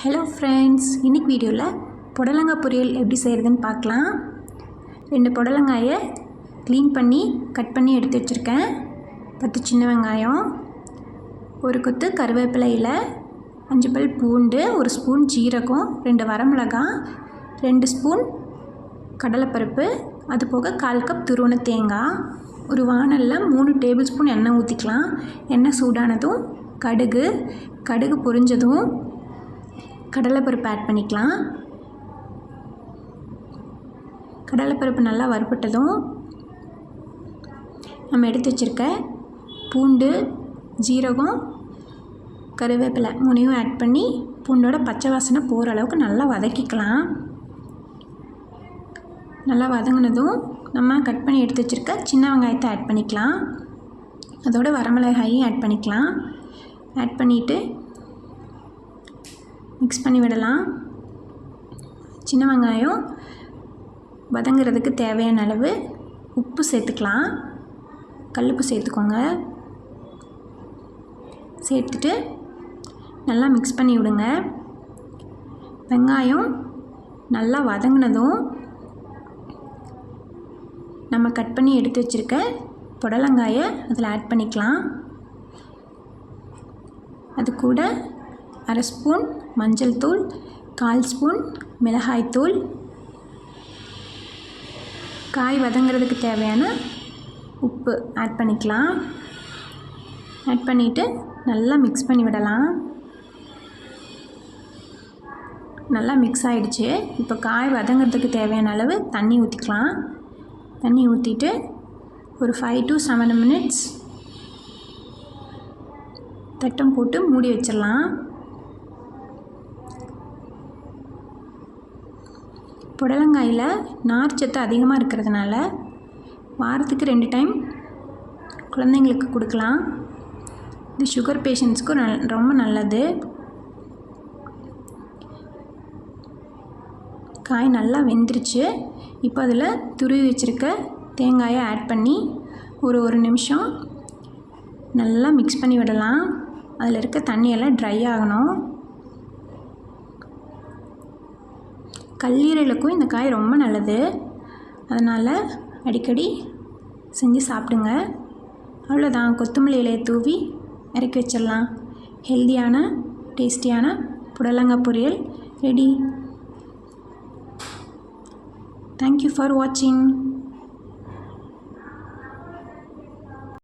Hello friends இன்னைக்கு வீடியோவில் புடலங்காய் பொரியல் எப்படி செய்கிறதுன்னு பார்க்கலாம். ரெண்டு புடலங்காயை க்ளீன் பண்ணி கட் பண்ணி எடுத்து வச்சுருக்கேன். பத்து சின்ன வெங்காயம் ஒரு கொத்து கருவேப்பிலையில் அஞ்சு பல் பூண்டு ஒரு ஸ்பூன் ஜீரகம் ரெண்டு வரமிளகாய் ரெண்டு ஸ்பூன் கடலைப்பருப்பு அது போக கால் கப் துருவன தேங்காய் ஒரு வானலில் மூணு டேபிள் ஸ்பூன் எண்ணெய் ஊற்றிக்கலாம் எண்ணெய் சூடானதும் கடுகு கடுகு பொரிஞ்சதும் கடலைப்பருப்பு ஆட் பண்ணிக்கலாம். கடலைப்பருப்பு நல்லா வறுபட்டதும் நம்ம எடுத்து வச்சுருக்க பூண்டு ஜீரகம் கருவேப்பிலை மூணையும் ஆட் பண்ணி பூண்டோட பச்சை வாசனை போகிற அளவுக்கு நல்லா வதக்கிக்கலாம். நல்லா வதங்கினதும் நம்ம கட் பண்ணி எடுத்து வச்சுருக்க சின்ன வெங்காயத்தை ஆட் பண்ணிக்கலாம். அதோட வரமிளகாயும் ஆட் பண்ணிக்கலாம். ஆட் பண்ணிவிட்டு மிக்ஸ் பண்ணி விடலாம். சின்ன வெங்காயம் வதங்கிறதுக்கு தேவையான அளவு உப்பு சேர்த்துக்கலாம். கல்லுப்பு சேர்த்துக்கோங்க. சேர்த்துட்டு நல்லா மிக்ஸ் பண்ணி விடுங்க. வெங்காயம் நல்லா வதங்கினதும் நம்ம கட் பண்ணி எடுத்து வச்சுருக்க புடலங்காயை அதில் ஆட் பண்ணிக்கலாம். அது கூட அரை ஸ்பூன் மஞ்சள் தூள் கால் ஸ்பூன் மிளகாய்த்தூள் காய் வதங்கிறதுக்கு தேவையான உப்பு ஆட் பண்ணிக்கலாம். ஆட் பண்ணிவிட்டு நல்லா மிக்ஸ் பண்ணி விடலாம். நல்லா மிக்ஸ் ஆகிடுச்சு இப்போ காய் வதங்கிறதுக்கு தேவையான அளவு தண்ணி ஊற்றிக்கலாம் தண்ணி ஊற்றிட்டு ஒரு ஃபைவ் டு செவன் மினிட்ஸ் தட்டம் போட்டு மூடி வச்சிடலாம். புடலங்காயில் நார்ச்சத்து அதிகமாக இருக்கிறதுனால வாரத்துக்கு ரெண்டு டைம் குழந்தைங்களுக்கு கொடுக்கலாம். இது சுகர் பேஷண்ட்ஸ்க்கும் நல் ரொம்ப நல்லது. காய் நல்லா வெந்துருச்சு. இப்போ அதில் துருவி வச்சுருக்க தேங்காயை ஆட் பண்ணி ஒரு ஒரு நிமிஷம் நல்லா மிக்ஸ் பண்ணி விடலாம். அதில் இருக்க தண்ணியெல்லாம் ட்ரை ஆகணும். கல்லீரலுக்கும் இந்த காய் ரொம்ப நல்லது. அதனால் அடிக்கடி செஞ்சு சாப்பிடுங்க. அவ்வளோதான் கொத்தமல்லி இலையை தூவி இறக்கி வச்சிடலாம். ஹெல்த்தியான டேஸ்டியான புடலங்காய் பொரியல் ரெடி. தேங்க்யூ ஃபார் வாட்சிங்